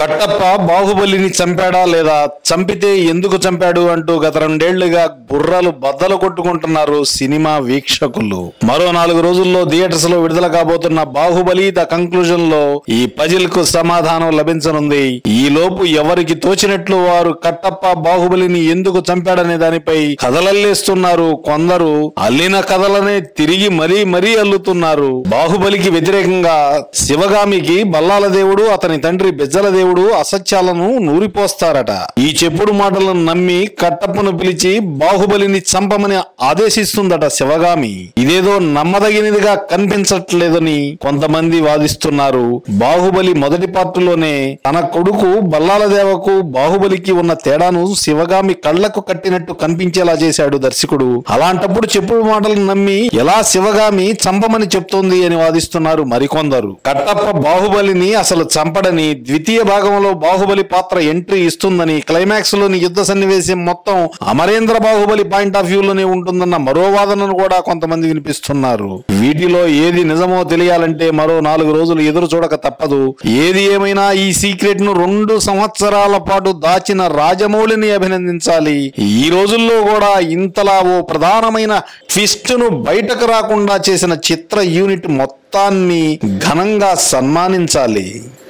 కట్టప్ప బాహుబలిని చంపాడా లేదా? చంపితే ఎందుకు చంపాడు అంటూ గత రెండేళ్ళుగా బుర్రలు బద్దలు కొట్టుకుంటున్నారు సినిమా వీక్షకులు. మరో నాలుగు రోజుల్లో థియేటర్స్లో విడుదల కాబోతున్న బాహుబలి ద కంక్లూజన్లో ఈ పజిల్కు సమాధానం లభించనుంది. ఈ లోపు ఎవరికి తోచినట్లు వారు కట్టప్ప బాహుబలిని ఎందుకు చంపాడనే దానిపై కథలల్లేస్తున్నారు కొందరు. అల్లిన కథలనే తిరిగి మరీ మరీ అల్లుతున్నారు. బాహుబలికి వ్యతిరేకంగా శివగామికి బల్లాల దేవుడు అతని తండ్రి బిజ్జల దేవుడు అసత్యాలను నూరిపోస్తారట. ఈ చెప్పుడు మాటలను నమ్మి కట్టప్పను పిలిచి బాహుబలిని చంపమని ఆదేశిస్తుందట శివగామి. ఇదేదో నమ్మదగినదిగా కనిపించట్లేదని కొంతమంది వాదిస్తున్నారు. బాహుబలి మొదటి పార్టులోనే తన కొడుకు బల్లాల దేవకు బాహుబలికి ఉన్న తేడాను శివగామి కళ్ళకు కట్టినట్టు కనిపించేలా చేశాడు దర్శకుడు. అలాంటప్పుడు చెప్పుడు మాటలను నమ్మి ఎలా శివగామి చంపమని చెప్తోంది అని వాదిస్తున్నారు మరికొందరు. కట్టప్ప బాహుబలిని అసలు చంపడని ద్వితీయ భాగంలో బాహుబలి పాత్ర ఎంట్రీ ఇస్తుందని క్లైమాక్స్లోని యుద్ధ సన్నివేశం మొత్తం Amarendra Baahubali point of view లోనే ఉంటుందన్న మరో వాదనను కూడా కొంతమంది వినిపిస్తున్నారు. వీటిలో ఏది నిజమో తెలియాలంటే మరో నాలుగు రోజులు ఎదురు చూడక తప్పదు. ఏది ఏమైనా ఈ సీక్రెట్ను రెండు సంవత్సరాల పాటు దాచిన రాజమౌళిని అభినందించాలి. ఈ రోజుల్లో కూడా ఇంతలా ఓ ప్రధానమైన ట్విస్ట్ను బయటకు రాకుండా చేసిన చిత్ర యూనిట్ మొత్తాన్ని ఘనంగా సన్మానించాలి.